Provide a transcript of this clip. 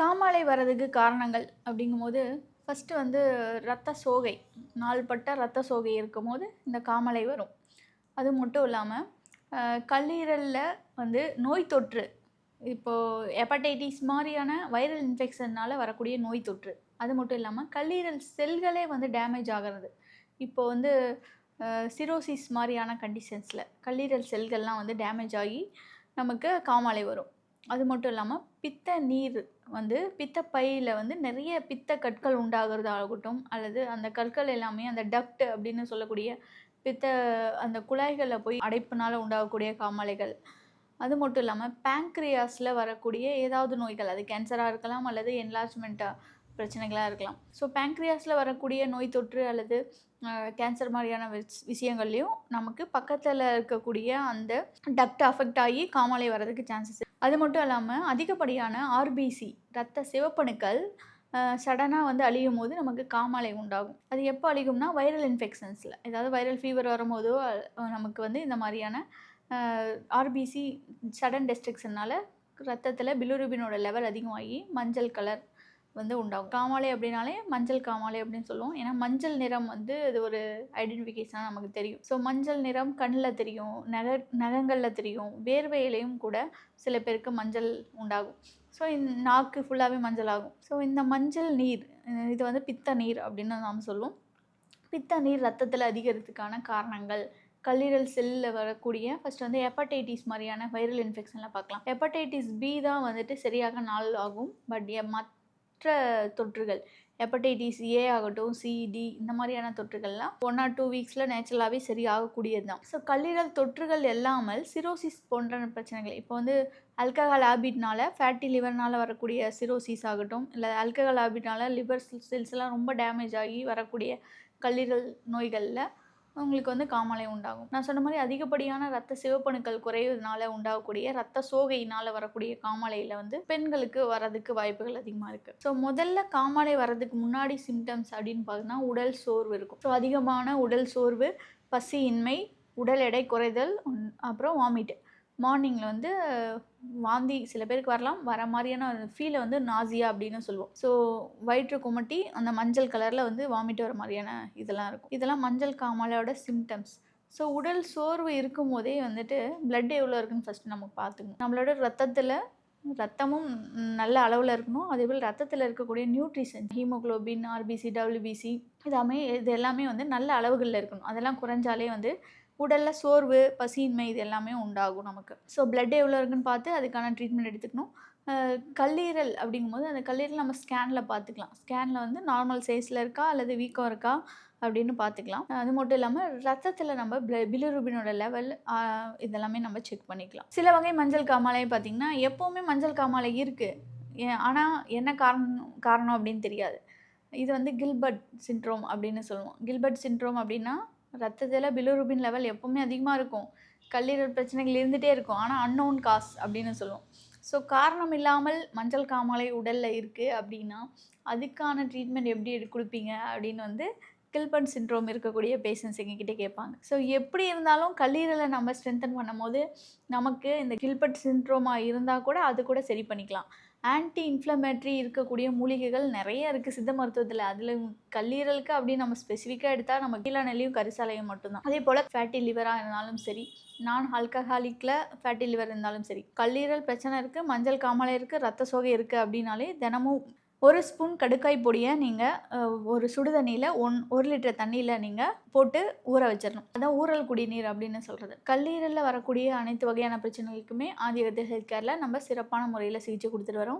காமாலை வர்றதுக்கு காரணங்கள் அப்படிங்கும்போது ஃபஸ்ட்டு வந்து ரத்த சோகை. நாள்பட்ட ரத்த சோகை இருக்கும்போது இந்த காமாலை வரும். அது மட்டும் இல்லாமல் கல்லீரலில் வந்து நோய் தொற்று. இப்போது ஹெப்படைட்டிஸ் மாதிரியான வைரல் இன்ஃபெக்ஷனால் வரக்கூடிய நோய் தொற்று. அது மட்டும் இல்லாமல் கல்லீரல் செல்களே வந்து டேமேஜ் ஆகிறது. இப்போ வந்து சிரோசிஸ் மாதிரியான கண்டிஷன்ஸில் கல்லீரல் செல்கள்லாம் வந்து டேமேஜ் ஆகி நமக்கு காமாலை வரும். அது மட்டும் இல்லாமல் பித்த நீர் வந்து பித்த பையில் வந்து நிறைய பித்த கற்கள் உண்டாகிறதாகட்டும் அல்லது அந்த கற்கள் எல்லாமே அந்த டக்ட் அப்படின்னு சொல்லக்கூடிய பித்த அந்த குழாய்களில் போய் அடைப்புனால் உண்டாகக்கூடிய காமாலைகள். அது மட்டும் இல்லாமல் பேங்க்ரியாஸில் வரக்கூடிய ஏதாவது நோய்கள் அது கேன்சராக இருக்கலாம் அல்லது என்லார்ஜ்மெண்ட்டாக பிரச்சனைகளாக இருக்கலாம். ஸோ பேங்க்ரியாஸில் வரக்கூடிய நோய் தொற்று அல்லது கேன்சர் மாதிரியான விஷயங்கள்லையும் நமக்கு பக்கத்தில் இருக்கக்கூடிய அந்த டக்ட் அஃபெக்ட் ஆகி காமாலை வர்றதுக்கு சான்சஸ் அது மட்டும் இல்லாமல் அதிகப்படியான ஆர்பிசி ரத்த சிவப்பணுக்கள் சடனாக வந்து அழியும் போது நமக்கு காமாலை உண்டாகும். அது எப்போ அழிகும்னா வைரல் இன்ஃபெக்ஷன்ஸில் ஏதாவது வைரல் ஃபீவர் வரும்போதோ நமக்கு வந்து இந்த மாதிரியான ஆர்பிசி சடன் டெஸ்ட்ரிக்ஷனால் ரத்தத்தில் பிலுருபினோட லெவல் அதிகமாகி மஞ்சள் கலர் வந்து உண்டாகும். காமாலை அப்படின்னாலே மஞ்சள் காமாலை அப்படின்னு சொல்லுவோம். ஏன்னா மஞ்சள் நிறம் வந்து அது ஒரு ஐடென்டிஃபிகேஷனாக நமக்கு தெரியும். ஸோ மஞ்சள் நிறம் கண்ணில் தெரியும் நக நகங்களில் தெரியும் வேர்வையிலையும் கூட சில பேருக்கு மஞ்சள் உண்டாகும். ஸோ இந்த நாக்கு ஃபுல்லாகவே மஞ்சள் ஆகும். ஸோ இந்த மஞ்சள் நீர் இது வந்து பித்த நீர் அப்படின்னு நாம் சொல்லுவோம். பித்த நீர் ரத்தத்தில் அதிகரித்துக்கான காரணங்கள் கல்லீரல் செல்லில் வரக்கூடிய ஃபஸ்ட் வந்து ஹெப்படைட்டிஸ் மாதிரியான வைரல் இன்ஃபெக்ஷனில் பார்க்கலாம். ஹெப்படைட்டிஸ் பி தான் வந்துட்டு சரியாக நாள் ஆகும். பட் மத் மற்ற தொற்றுகள் ஹெப்படைட்டிஸ் ஏ ஆகட்டும் சிடி இந்த மாதிரியான தொற்றுகள்லாம் ஒன் ஆர் டூ வீக்ஸில் நேச்சுரலாகவே சரி ஆகக்கூடியது தான் ஸோ கல்லீரல் தொற்றுகள் இல்லாமல் சிரோசிஸ் போன்ற பிரச்சனைகள் இப்போ வந்து அல்கஹால் ஆபிட்னால ஃபேட்டி லிவர்னால் வரக்கூடிய சிரோசிஸ் ஆகட்டும் இல்லை அல்கஹால் ஆபிட்னால லிவர் செல்ஸ் எல்லாம் ரொம்ப டேமேஜ் ஆகி வரக்கூடிய கல்லீரல் நோய்களில் உங்களுக்கு வந்து காமாலை உண்டாகும். நான் சொன்ன மாதிரி அதிகப்படியான ரத்த சிவப்பணுக்கள் குறைவதனால உண்டாகக்கூடிய ரத்த சோகையினால் வரக்கூடிய காமாலையில் வந்து பெண்களுக்கு வரதுக்கு வாய்ப்புகள் அதிகமாக இருக்குது ஸோ முதல்ல காமாலை வர்றதுக்கு முன்னாடி சிம்டம்ஸ் அப்படின்னு பார்த்தோன்னா உடல் சோர்வு இருக்கும். ஸோ அதிகமான உடல் சோர்வு பசியின்மை உடல் எடை குறைதல் அப்புறம் வாமிட்டு மார்னிங்கில் வந்து வாந்தி சில பேருக்கு வரலாம். வர மாதிரியான ஃபீலை வந்து நாசியா அப்படின்னு சொல்லுவோம். ஸோ வயிற்று குமட்டி அந்த மஞ்சள் கலரில் வந்து வாமிட் வர மாதிரியான இதெல்லாம் இருக்கும். இதெல்லாம் மஞ்சள் காமாலையோட சிம்டம்ஸ் ஸோ உடல் சோர்வு இருக்கும் போதே வந்துட்டு பிளட் எவ்வளோ இருக்குன்னு ஃபஸ்ட்டு நம்ம பார்த்துக்கணும். நம்மளோட ரத்தத்தில் ரத்தமும் நல்ல அளவில் இருக்கணும். அதே போல் ரத்தத்தில் இருக்கக்கூடிய நியூட்ரிஷன் ஹீமோகுளோபின் ஆர்பிசி டபிள்யூபிசி இதாமே இது எல்லாமே வந்து நல்ல அளவுகளில் இருக்கணும். அதெல்லாம் குறைஞ்சாலே வந்து உடலில் சோர்வு பசியின்மை இது எல்லாமே உண்டாகும் நமக்கு. ஸோ பிளட் எவ்வளோ இருக்குன்னு பார்த்து அதுக்கான ட்ரீட்மெண்ட் எடுத்துக்கணும். கல்லீரல் அப்படிங்கும்போது அந்த கல்லீரல் நம்ம ஸ்கேனில் பார்த்துக்கலாம். ஸ்கேனில் வந்து நார்மல் சைஸில் இருக்கா அல்லது வீக்கம் இருக்கா அப்படின்னு பார்த்துக்கலாம். அது மட்டும் இல்லாமல் ரத்தத்தில் நம்ம பிலிருபினோட லெவல் இதெல்லாமே நம்ம செக் பண்ணிக்கலாம். சில வகை மஞ்சள் காமாலை பார்த்திங்கன்னா எப்போவுமே மஞ்சள் காமாலை இருக்குது ஆனால் என்ன காரணம் காரணம் அப்படின்னு தெரியாது. இது வந்து கில்பர்ட் சிண்ட்ரோம் அப்படின்னு சொல்லுவோம். கில்பர்ட் சிண்ட்ரோம் அப்படின்னா ரத்தத்தில் பிலிருபின் லெவல் எப்போவுமே அதிகமாக இருக்கும். கல்லீரல் பிரச்சனைகள் இருந்துகிட்டே இருக்கும். ஆனால் அன்னோன் காஸ் அப்படின்னு சொல்லுவோம். ஸோ காரணம் இல்லாமல் மஞ்சள் காமாலை உடலில் இருக்குது அப்படின்னா அதுக்கான ட்ரீட்மெண்ட் எப்படி எடுத்து கொடுப்பீங்க அப்படின்னு வந்து கில்பர்ட் சிண்ட்ரோம் இருக்கக்கூடிய பேஷண்ட்ஸ் எங்ககிட்ட கேட்பாங்க. ஸோ எப்படி இருந்தாலும் கல்லீரலை நம்ம ஸ்ட்ரென்தன் பண்ணும்போது நமக்கு இந்த கில்பட் சின்ட்ரோமாக இருந்தால் கூட அது கூட சரி பண்ணிக்கலாம். ஆன்டி இன்ஃப்ளமேட்ரி இருக்கக்கூடிய மூலிகைகள் நிறைய இருக்குது சித்த மருத்துவத்தில். அதில் கல்லீரலுக்கு அப்படின்னு நம்ம ஸ்பெசிஃபிக்காக எடுத்தால் நம்ம கீழாநெல்லியும் கரிசாலையும் மட்டும்தான். அதே போல் ஃபேட்டி லிவராக இருந்தாலும் சரி நான் ஆல்கஹாலிக்கில் ஃபேட்டி லிவர் இருந்தாலும் சரி கல்லீரல் பிரச்சனை இருக்குது மஞ்சள் காமாலை இருக்குது ரத்த சோகை இருக்குது அப்படின்னாலே தினமும் ஒரு ஸ்பூன் கடுக்காய் பொடியை நீங்கள் ஒரு சுடு தண்ணியில் ஒன் ஒரு லிட்டர் தண்ணியில் நீங்கள் போட்டு ஊற வச்சிடணும் அதான் ஊறல் குடிநீர் அப்படின்னு சொல்கிறது கல்லீரலில் வரக்கூடிய அனைத்து வகையான பிரச்சனைகளுக்குமே ஆதிகத்தை ஹெல்த் கேரில் நம்ம சிறப்பான முறையில் சிகிச்சை கொடுத்துட்டு வரோம்.